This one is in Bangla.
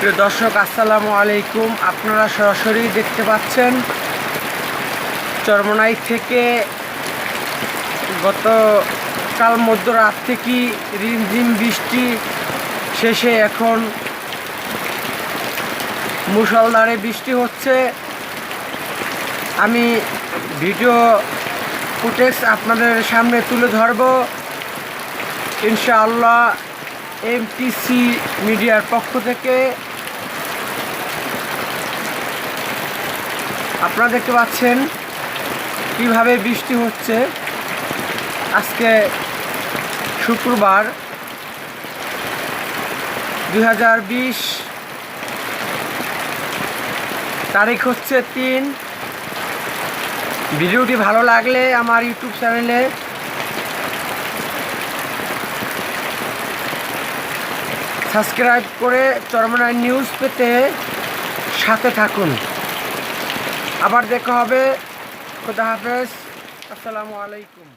প্রিয় দর্শক, আসসালামু আলাইকুম। আপনারা সরাসরি দেখতে পাচ্ছেন চরমনাই থেকে গত কাল মধ্যরাত থেকে রিমঝিম বৃষ্টি শেষে এখন মুষলধারে বৃষ্টি হচ্ছে। আমি ভিডিও ফুটেজ আপনাদের সামনে তুলে ধরবো। ইনশাআল্লাহ, এমটিসি মিডিয়ার পক্ষ থেকে আপনারা দেখতে পাচ্ছেন কীভাবে বৃষ্টি হচ্ছে। আজকে শুক্রবার দু হাজার বিশ তারিখ হচ্ছে তিন। ভিডিওটি ভালো লাগলে আমার ইউটিউব চ্যানেলে সাবস্ক্রাইব করে চরমনায় নিউজ পেতে সাথে থাকুন। আবার দেখা হবে। খুদা হাফেজ। আসসালামু আলাইকুম।